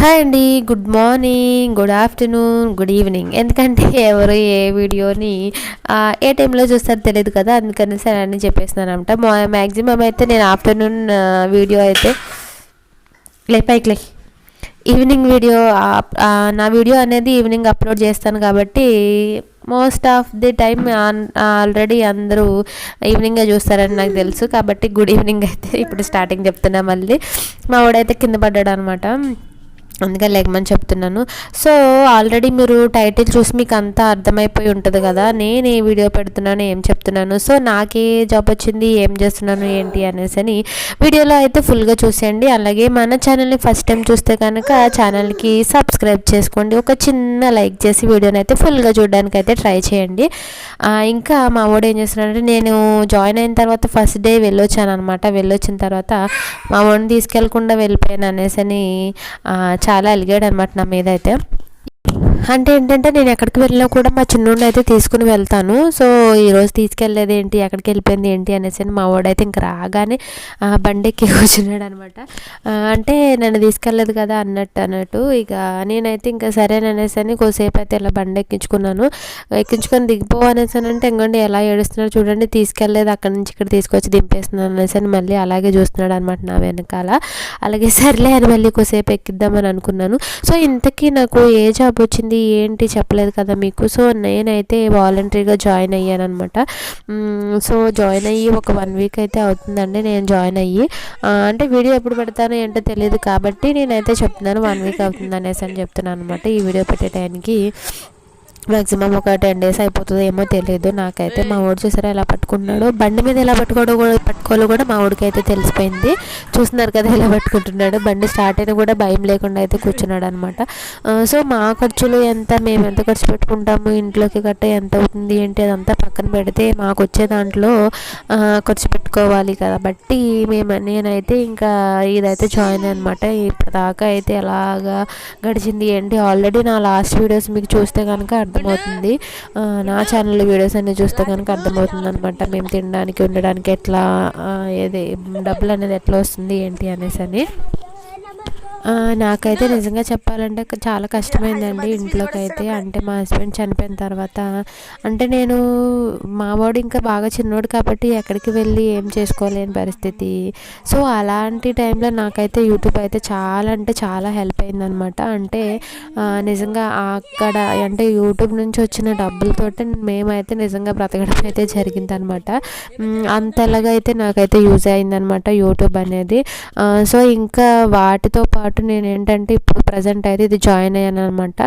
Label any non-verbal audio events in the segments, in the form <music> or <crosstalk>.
Hi అండి good morning good afternoon good evening. ఎందుకంటే ఎవరు ఏ వీడియోని ఏ టైంలో చూస్తారో తెలియదు కదా అందుకని సరే అని చెప్పేస్తున్నాను అనమాట మ్యాక్సిమం అయితే నేను ఆఫ్టర్నూన్ వీడియో అయితే లేపైకి లే ఈవినింగ్ వీడియో నా వీడియో అనేది ఈవినింగ్ అప్లోడ్ చేస్తాను కాబట్టి most of the time already అందరూ ఈవినింగే చూస్తారని నాకు తెలుసు. కాబట్టి గుడ్ ఈవినింగ్ అయితే ఇప్పుడు స్టార్టింగ్ చెప్తున్నా మళ్ళీ. మా వాడైతే కింద పడ్డాడు అనమాట అందుకని లేకమని చెప్తున్నాను. సో ఆల్రెడీ మీరు టైటిల్ చూసి మీకు అంతా అర్థమైపోయి ఉంటుంది కదా నేను ఏ వీడియో పెడుతున్నాను ఏం చెప్తున్నాను సో నాకే జాబ్ వచ్చింది ఏం చేస్తున్నాను ఏంటి అనేసి అని వీడియోలో అయితే ఫుల్గా చూసేయండి. అలాగే మన ఛానల్ని ఫస్ట్ టైం చూస్తే కనుక ఛానల్కి సబ్స్క్రైబ్ చేసుకోండి. ఒక చిన్న లైక్ చేసి వీడియోని అయితే ఫుల్గా చూడడానికి అయితే ట్రై చేయండి. ఇంకా మా వాడు ఏం చేస్తున్నాడంటే నేను జాయిన్ అయిన తర్వాత ఫస్ట్ డే వెళ్ళొచ్చాను అనమాట వెళ్ళొచ్చిన తర్వాత మా వాడిని తీసుకెళ్ళకుండా వెళ్ళిపోయాను అనేసి అని చాలా అలిగాడు అనమాట నా మీద అయితే. అంటే ఏంటంటే నేను ఎక్కడికి వెళ్ళినా కూడా మా చిన్నోడిని అయితే తీసుకుని వెళ్తాను. సో ఈరోజు తీసుకెళ్ళలేదు ఏంటి ఎక్కడికి వెళ్ళిపోయింది ఏంటి అనేసి అని మా వాడైతే ఇంక రాగానే ఆ, బండి ఎక్కి <laughs> కూర్చున్నాడు అనమాట అంటే నన్ను తీసుకెళ్ళలేదు కదా అన్నట్టు అన్నట్టు. ఇక నేనైతే ఇంకా సరేననేసి అని కొద్దిసేపు అయితే ఇలా బండి ఎక్కించుకున్నాను ఎక్కించుకొని దిగిపో అనేసి అని అంటే ఇంకోండి ఎలా ఏడుస్తున్నాడు చూడండి తీసుకెళ్ళలేదు అక్కడి నుంచి ఇక్కడ తీసుకొచ్చి దింపేస్తున్నాను అనేసి అని మళ్ళీ అలాగే చూస్తున్నాడు అనమాట నా వెనకాల. అలాగే సర్లే అని మళ్ళీ కొద్దిసేపు ఎక్కిద్దామని అనుకున్నాను. సో ఇంతకీ నాకు ఏ జాబ్ వచ్చింది? ఏంటి చెప్పలేదు కదా మీకు? సో నేనైతే వాలంటరీగా జాయిన్ అయ్యాను అనమాట సో జాయిన్ అయ్యి ఒక వన్ వీక్ అయితే అవుతుందండి నేను జాయిన్ అయ్యి. అంటే వీడియో ఎప్పుడు పెడతానో ఏంటో తెలియదు కాబట్టి నేనైతే చెప్తున్నాను వన్ వీక్ అవుతుంది అనేసి అని చెప్తున్నాను అనమాట ఈ వీడియో పెట్టే టైంకి మ్యాక్సిమం ఒక టెన్ డేస్ అయిపోతుందో ఏమో తెలియదు నాకైతే మా ఊడు చూసారా ఎలా పట్టుకున్నాడు. బండి మీద ఎలా పట్టుకోవడం కూడా పట్టుకోవాలో కూడా మా ఊడికి అయితే తెలిసిపోయింది. చూస్తున్నారు కదా ఎలా పట్టుకుంటున్నాడు. బండి స్టార్ట్ అయినా కూడా భయం లేకుండా అయితే కూర్చున్నాడు అనమాట సో మా ఖర్చులు ఎంత మేము ఎంత ఖర్చు పెట్టుకుంటాము? ఇంట్లోకి గట్ట ఎంత అవుతుంది? ఏంటి? అదంతా పక్కన పెడితే మాకు వచ్చే దాంట్లో ఖర్చు పెట్టుకోవాలి కాబట్టి మేము నేనైతే ఇంకా ఇదైతే జాయిన్ అనమాట ఇప్పటిదాకా అయితే ఎలాగా గడిచింది ఏంటి? ఆల్రెడీ నా లాస్ట్ వీడియోస్ మీకు చూస్తే కనుక అర్థమవుతుంది. నా ఛానల్ వీడియోస్ అన్ని చూస్తే కనుక అర్థమవుతుంది అనమాట మేము తినడానికి ఉండడానికి ఎట్లా ఏది డబ్బులు అనేది ఎట్లా వస్తుంది ఏంటి అనేసి అని నాకైతే నిజంగా చెప్పాలంటే చాలా కష్టమైందండి ఇంట్లోకి అయితే. అంటే మా హస్బెండ్ చనిపోయిన తర్వాత. అంటే నేను మావాడు ఇంకా బాగా చిన్నోడు కాబట్టి ఎక్కడికి వెళ్ళి ఏం చేసుకోలేని పరిస్థితి. సో అలాంటి టైంలో నాకైతే యూట్యూబ్ అయితే చాలా అంటే చాలా హెల్ప్ అయిందనమాట. అంటే నిజంగా అక్కడ అంటే యూట్యూబ్ నుంచి వచ్చిన డబ్బులతోటి మేమైతే నిజంగా బ్రతకడం అయితే జరిగిందనమాట. అంతలాగా అయితే నాకైతే యూజ్ అయిందనమాట యూట్యూబ్ అనేది. సో ఇంకా వాటితో పాటు నేను ఏంటంటే ఇప్పుడు ప్రజెంట్ అయితే ఇది జాయిన్ అయ్యాను అనమాట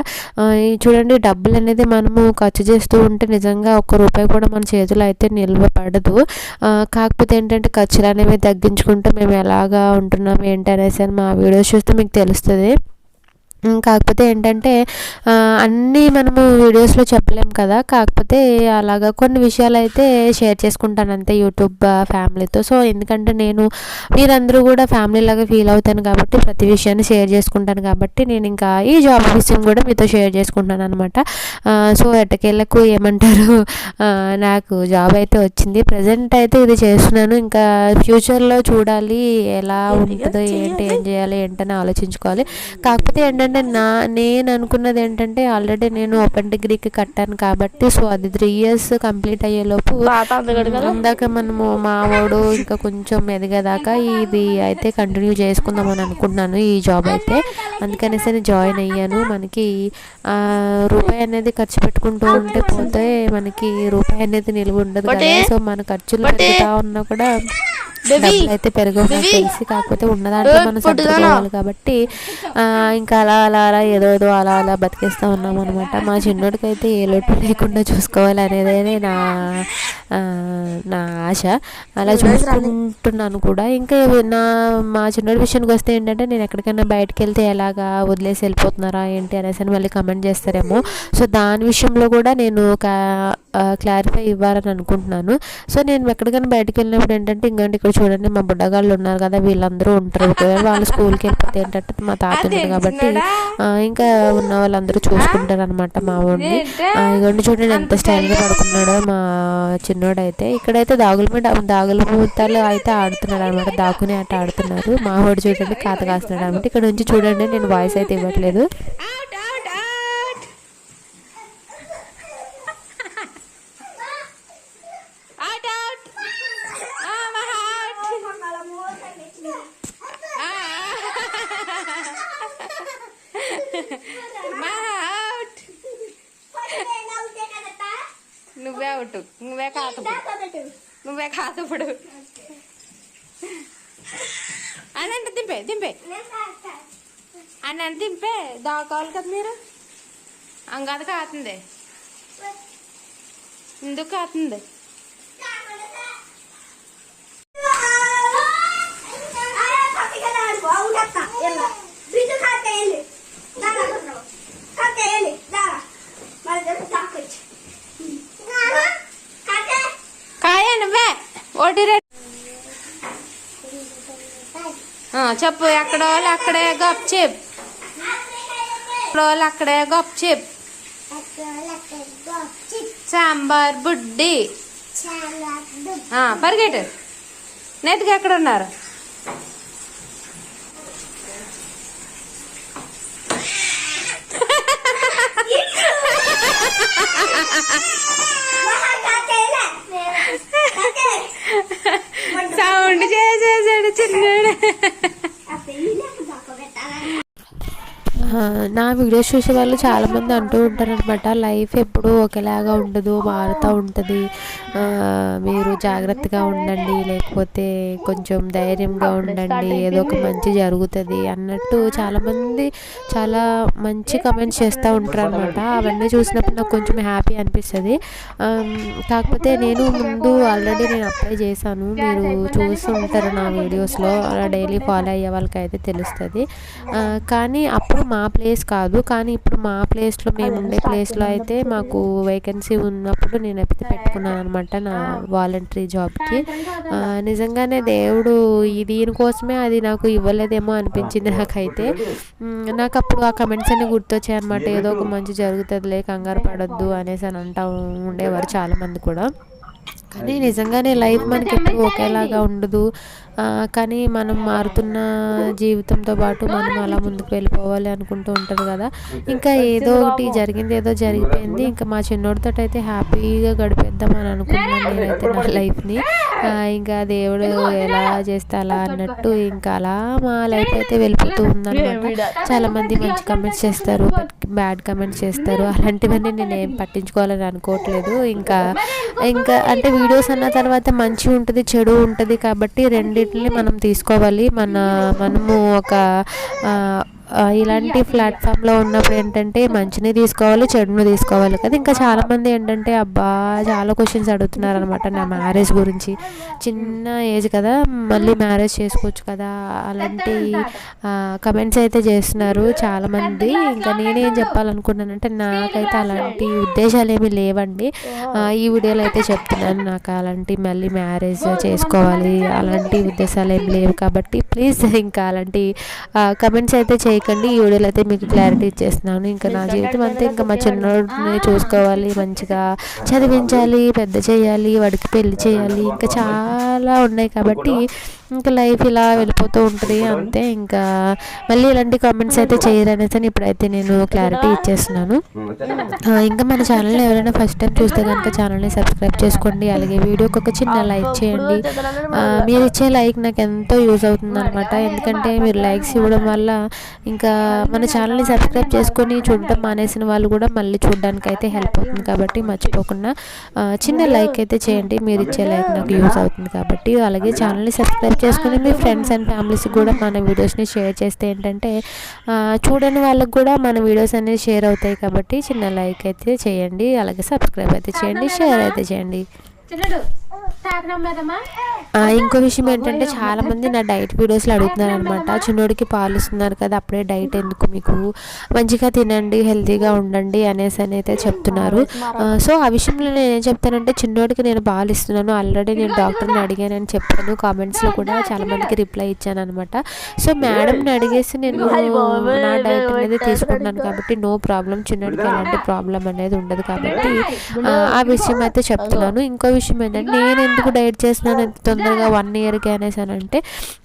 చూడండి డబ్బులు అనేది మనము ఖర్చు చేస్తూ ఉంటే నిజంగా ఒక్క రూపాయి కూడా మన చేతిలో అయితే నిల్వ పడదు. కాకపోతే ఏంటంటే ఖర్చులు అనేవి తగ్గించుకుంటూ మేము ఎలాగా ఉంటున్నాం ఏంటి అనేసి అని మా వీడియోస్ చూస్తే మీకు తెలుస్తుంది. కాకపోతే ఏంటంటే ఆ, అన్నీ మనము వీడియోస్లో చెప్పలేం కదా. కాకపోతే అలాగా కొన్ని విషయాలు అయితే షేర్ చేసుకుంటాను. అంతే యూట్యూబ్ ఫ్యామిలీతో. సో ఎందుకంటే నేను మీరందరూ కూడా ఫ్యామిలీ లాగా ఫీల్ అవుతాను కాబట్టి ప్రతి విషయాన్ని షేర్ చేసుకుంటాను కాబట్టి నేను ఇంకా ఈ జాబ్ విషయం కూడా మీతో షేర్ చేసుకుంటాను అనమాట సో ఎట్టకేళ్ళకు ఏమంటారు? నాకు జాబ్ అయితే వచ్చింది. ప్రజెంట్ అయితే ఇది చేస్తున్నాను. ఇంకా ఫ్యూచర్లో చూడాలి ఎలా ఉంటుందో ఏంటి ఏం చేయాలి ఏంటని ఆలోచించుకోవాలి. కాకపోతే ఏంటంటే నా నేను అనుకున్నది ఏంటంటే ఆల్రెడీ నేను ఓపెన్ డిగ్రీకి కట్టాను కాబట్టి సో అది త్రీ ఇయర్స్ కంప్లీట్ అయ్యేలోపు ఇందాక మనము మా వాడు ఇంకా కొంచెం ఎదిగేదాకా ఇది అయితే కంటిన్యూ చేసుకుందామని అనుకుంటున్నాను ఈ జాబ్ అయితే. అందుకనేసి నేను జాయిన్ అయ్యాను. మనకి ఆ, రూపాయి అనేది ఖర్చు పెట్టుకుంటూ ఉంటే పోతే మనకి రూపాయి అనేది నిలువ ఉండదు కదా. సో మన ఖర్చులు పెరుగుతా ఉన్నా కూడా డబ్బులు అయితే పెరగవు నాకు తెలిసి కాకపోతే ఉన్న దాంట్లో మనం సర్దుకోవాలి కాబట్టి ఇంకా అలా అలా అలా ఏదో ఏదో అలా అలా బతికేస్తూ ఉన్నాం అనమాట మా చిన్నోడికి అయితే ఏ లోటు లేకుండా చూసుకోవాలి అనేదే నా నా ఆశ. అలా చూసుకుంటున్నాను కూడా. ఇంకా నా మా చిన్నోడి విషయానికి వస్తే ఏంటంటే నేను ఎక్కడికైనా బయటకు వెళ్తే ఎలాగా వదిలేసి వెళ్ళిపోతున్నారా ఏంటి అనేసి అని మళ్ళీ కమెంట్ చేస్తారేమో. సో దాని విషయంలో కూడా నేను ఒక క్లారిఫై ఇవ్వాలని అనుకుంటున్నాను. సో నేను ఎక్కడికైనా బయటకు వెళ్ళినప్పుడు ఏంటంటే ఇంకంటే ఇక్కడ చూడండి మా బుడ్డగాళ్ళు ఉన్నారు కదా వీళ్ళందరూ ఉంటారు. ఒకవేళ వాళ్ళు స్కూల్కి వెళ్ళిపోతే ఏంటంటే మా తాత ఉంది కాబట్టి ఇంకా ఉన్న వాళ్ళందరూ చూసుకుంటారు అనమాట మా వాడిని. ఇగోండి చూడండి ఎంత స్టైల్గా పడుకున్నాడో మా చిన్నోడైతే. ఇక్కడైతే దాగుల మీద దాగుల మూతలు అయితే ఆడుతున్నాడు అనమాట దాకుని ఆట ఆడుతున్నారు. మా వాడు చూడండి కాత కాస్తున్నాడు అనమాట ఇక్కడ నుంచి చూడండి నేను వాయిస్ అయితే ఇవ్వట్లేదు. మా out. నువ్వే అవుట్. నువ్వే కాతపుడు. నువ్వే కాతపుడు. అనంటే దింపే దింపే. అన్నంటే దింపే. దాకోవాలి కదా మీరు? అంగద కాతుంది. ఎందుకు కాతుంది? చెప్పు ఎక్కడ వాళ్ళు అక్కడే గప్ చెప్. ఎక్కడ వాళ్ళు అక్కడే గప్ చెప్. సాంబార్ బుడ్డి. ఆ, పరిగెట్టు. నెట్గా ఎక్కడ ఉన్నారు సౌండ్ చేసేసాడు చిన్నాడు ఆ, నా వీడియోస్ చూసే వాళ్ళు చాలామంది అంటూ ఉంటారనమాట లైఫ్ ఎప్పుడూ ఒకేలాగా ఉండదు మారుతూ ఉంటుంది. మీరు జాగ్రత్తగా ఉండండి లేకపోతే కొంచెం ధైర్యంగా ఉండండి ఏదో ఒక మంచి జరుగుతుంది అన్నట్టు చాలామంది చాలా మంచి కమెంట్స్ చేస్తూ ఉంటారు అనమాట అవన్నీ చూసినప్పుడు నాకు కొంచెం హ్యాపీ అనిపిస్తుంది. కాకపోతే నేను ముందు ఆల్రెడీ నేను అప్లై చేశాను. మీరు చూస్తూ ఉంటారు నా వీడియోస్లో అలా డైలీ ఫాలో అయ్యే వాళ్ళకైతే తెలుస్తుంది. కానీ అప్పుడు మా ప్లేస్ కాదు. కానీ ఇప్పుడు మా ప్లేస్లో మేము ఉండే ప్లేస్లో అయితే మాకు వేకెన్సీ ఉన్నప్పుడు నేను అయితే పెట్టుకున్నాను అనమాట నా వాలంటరీ జాబ్కి నిజంగానే దేవుడు ఈ దీనికోసమే అది నాకు ఇవ్వలేదేమో అనిపించింది నాకైతే. నాకు అప్పుడు ఆ కమెంట్స్ అన్ని గుర్తొచ్చాయి అనమాట ఏదో ఒక మంచి జరుగుతుందిలే కంగారు పడొద్దు అనేసి అని అంటూ ఉండేవారు చాలామంది కూడా. కానీ నిజంగానే లైఫ్ మనకి ఎప్పుడు ఒకేలాగా ఉండదు. కానీ మనం మారుతున్న జీవితంతో పాటు మనం అలా ముందుకు వెళ్ళిపోవాలి అనుకుంటూ ఉంటారు కదా. ఇంకా ఏదో ఒకటి జరిగింది ఏదో జరిగిపోయింది. ఇంకా మా చిన్నోడితో అయితే హ్యాపీగా గడిపేద్దాం అని అనుకున్నాను నేనైతే నా లైఫ్ని ఇంకా దేవుడు ఎలా చేస్తే అలా అన్నట్టు ఇంకా అలా మా లైఫ్ అయితే వెళ్ళిపోతూ ఉందన్నమాట. చాలా మంది మంచి కమెంట్స్ చేస్తారు బ్యాడ్ కమెంట్స్ చేస్తారు. అలాంటివన్నీ నేను ఏం పట్టించుకోవాలని అనుకోవట్లేదు. ఇంకా ఇంకా అంటే వీడియోస్ అన్న తర్వాత మంచి ఉంటుంది చెడు ఉంటుంది కాబట్టి రెండింటిని మనం తీసుకోవాలి. మన మనము ఒక ఇలాంటి ప్లాట్ఫామ్లో ఉన్నప్పుడు ఏంటంటే మంచిని తీసుకోవాలి చెడును తీసుకోవాలి కదా. ఇంకా చాలామంది ఏంటంటే అబ్బా చాలా క్వశ్చన్స్ అడుగుతున్నారు అనమాట నా మ్యారేజ్ గురించి. చిన్న ఏజ్ కదా మళ్ళీ మ్యారేజ్ చేసుకోవచ్చు కదా అలాంటి కమెంట్స్ అయితే చేస్తున్నారు చాలామంది ఇంకా నేనేం చెప్పాలనుకున్నానంటే నాకైతే అలాంటి ఉద్దేశాలు ఏమీ లేవండి. ఈ వీడియోలో అయితే చెప్తున్నాను నాకు అలాంటి మళ్ళీ మ్యారేజ్ చేసుకోవాలి అలాంటి ఉద్దేశాలు ఏం లేవు కాబట్టి ప్లీజ్ ఇంకా అలాంటి కమెంట్స్ అయితే చేయకండి. ఈ వీడియోలో అయితే మీకు క్లారిటీ ఇచ్చేస్తున్నాను. ఇంకా నా జీవితం అంతా ఇంకా మా చిన్నోడిని చూసుకోవాలి మంచిగా చదివించాలి పెద్ద చేయాలి వాడికి పెళ్ళి చేయాలి ఇంకా చాలా ఉన్నాయి కాబట్టి ఇంకా లైఫ్ ఇలా వెళ్ళిపోతూ ఉంటుంది అంతే. ఇంకా మళ్ళీ ఇలాంటి కామెంట్స్ అయితే చేయరనేసి అని ఇప్పుడైతే నేను క్లారిటీ ఇచ్చేస్తున్నాను. ఇంకా మన ఛానల్ని ఎవరైనా ఫస్ట్ టైం చూస్తే కనుక ఛానల్ని సబ్స్క్రైబ్ చేసుకోండి అలాగే వీడియోకి ఒక చిన్న లైక్ చేయండి. మీరు ఇచ్చే లైక్ నాకు ఎంతో యూజ్ అవుతుంది అనమాట ఎందుకంటే మీరు లైక్స్ ఇవ్వడం వల్ల ఇంకా మన ఛానల్ని సబ్స్క్రైబ్ చేసుకొని చూడటం మానేసిన వాళ్ళు కూడా మళ్ళీ చూడడానికి అయితే హెల్ప్ అవుతుంది కాబట్టి మర్చిపోకుండా చిన్న లైక్ అయితే చేయండి. మీరు ఇచ్చే లైక్ నాకు యూజ్ అవుతుంది కాబట్టి అలాగే ఛానల్ని సబ్స్క్రైబ్ చేసుకుని మీ ఫ్రెండ్స్ అండ్ ఫ్యామిలీస్కి కూడా మన వీడియోస్ని షేర్ చేస్తే ఏంటంటే చూడని వాళ్ళకి కూడా మన వీడియోస్ అనేవి షేర్ అవుతాయి కాబట్టి చిన్న లైక్ అయితే చేయండి అలాగే సబ్స్క్రైబ్ అయితే చేయండి షేర్ అయితే చేయండి. ఇంకో విషయం ఏంటంటే చాలా మంది నా డైట్ వీడియోస్లో అడుగుతున్నారు అనమాట చిన్నోడికి పాలు ఇస్తున్నారు కదా అప్పుడే డైట్ ఎందుకు మీకు? మంచిగా తినండి హెల్తీగా ఉండండి అనేసి అని అయితే చెప్తున్నారు. సో ఆ విషయంలో నేను ఏం చెప్తానంటే చిన్నోడికి నేను పాలు ఇస్తున్నాను. ఆల్రెడీ నేను డాక్టర్ని అడిగానని చెప్పాను. కామెంట్స్లో కూడా చాలా మందికి రిప్లై ఇచ్చాను అనమాట సో మేడంని అడిగేసి నేను నా డైట్ అనేది తీసుకుంటున్నాను కాబట్టి నో ప్రాబ్లం. చిన్నోడికి ఎలాంటి ప్రాబ్లం అనేది ఉండదు కాబట్టి ఆ విషయం అయితే చెప్తున్నాను. ఇంకో విషయం ఏంటంటే నేను ఎందుకు డైట్ చేస్తున్నాను ఎంత తొందరగా వన్ ఇయర్కి అనేసి అని అంటే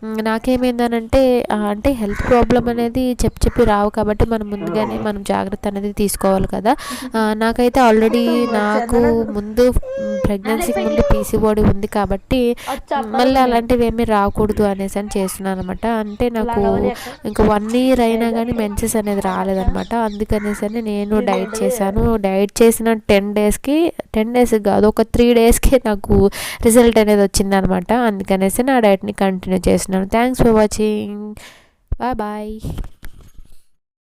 మ్, నాకేమైందనంటే అంటే హెల్త్ ప్రాబ్లం అనేది చెప్పి చెప్పి రావు కాబట్టి మనం ముందుగానే మనం జాగ్రత్త అనేది తీసుకోవాలి కదా. ఆ, నాకైతే ఆల్రెడీ నాకు ముందు ప్రెగ్నెన్సీకి ముందు పీసీబోడీ ఉంది కాబట్టి మళ్ళీ అలాంటివి ఏమీ రాకూడదు అనేసి అని చేస్తున్నాను అనమాట అంటే నాకు ఇంకా వన్ ఇయర్ అయినా కానీ మెన్సెస్ అనేది రాలేదనమాట అందుకనేసి అని నేను డైట్ చేశాను. డైట్ చేసిన టెన్ డేస్కి టెన్ డేస్ కాదు ఒక త్రీ డేస్కి నాకు రిజల్ట్ అనేది వచ్చిందనమాట. అందుకనేసి నా డైట్ని కంటిన్యూ చేస్తున్నాను. Thanks for watching bye bye